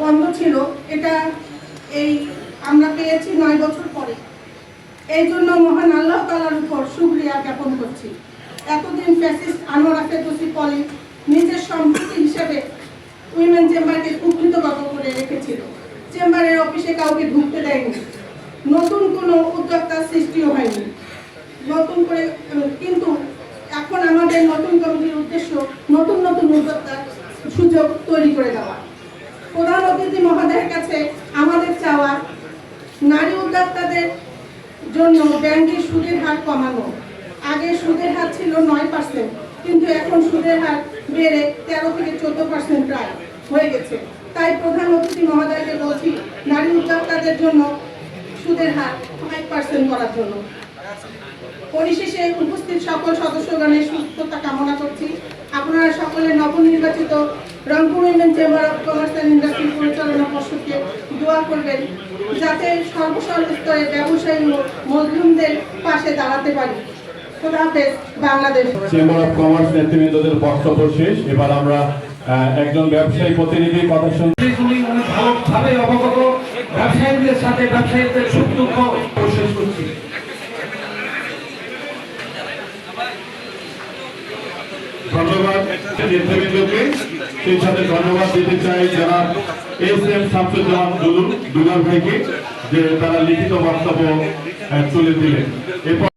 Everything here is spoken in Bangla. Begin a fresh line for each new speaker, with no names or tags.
বন্ধ ছিল। এটা এই আমরা পেয়েছি নয় বছর পরে। এই জন্য মহান আল্লাহ তালার উপর সুক্রিয়া জ্ঞাপন করছি। এতদিন ফ্যাসিস্ট আনোয়ারা ফেদোসি পলি নিজের সম্পত্তি হিসেবে উইমেন চেম্বারকে কুকৃতগত করে রেখেছিল। চেম্বারের অফিসে কাউকে ঢুকতে দেয়নি। নতুন কোনো উদ্যোক্তার সৃষ্টিও হয়নি। নতুন করে, কিন্তু এখন আমাদের নতুন কমিটির উদ্দেশ্য নতুন সুযোগ তৈরি করে দেওয়া। প্রধান অতিথি মহোদয়ের কাছে আমাদের চাওয়া, নারী উদ্যোক্তাদের জন্য ব্যাংকের সুদের হার কমানো। আগে সুদের হার ছিল নয় পার্সেন্ট, কিন্তু এখন সুদের হার বেড়ে তেরো থেকে চোদ্দ পার্সেন্ট প্রায় হয়ে গেছে। তাই প্রধান অতিথি মহোদয়কে বলছি, নারী উদ্যোক্তাদের জন্য সুদের হার ফাইভ পার্সেন্ট করার জন্য। পরিশেষে উপস্থিত সকল সদস্যগণের সুস্থতা কামনা করছি। আপনারা সকলে নবনির্বাচিত Rangpur women chamber of commerce and industry পরিচালনা পর্ষদকে দোয়া করবেন যাতে সর্বস্তরে ব্যবসায়ী ও মজলুমদের পাশে দাঁড়াতে পারি। বাংলাদেশ।
চেম্বার অফ কমার্স নেতৃবৃন্দদের বক্তব্য শেষ এবার আমরা আহ, একজন ব্যবসায়ী প্রতিনিধির কথা শুন
ভালোভাবে অবগত। ব্যবসায়ীদের সাথে ব্যবসায়ীদের সুখ দুঃখ শেষ করছি।
ধন্যবাদ নেতৃবৃন্দকে। সেই সাথে ধন্যবাদ দিতে চাই যারা এস এম শামসুজ্জামান ভাইকে, যে তারা লিখিত বক্তব্য তুলে দিলেন। এরপর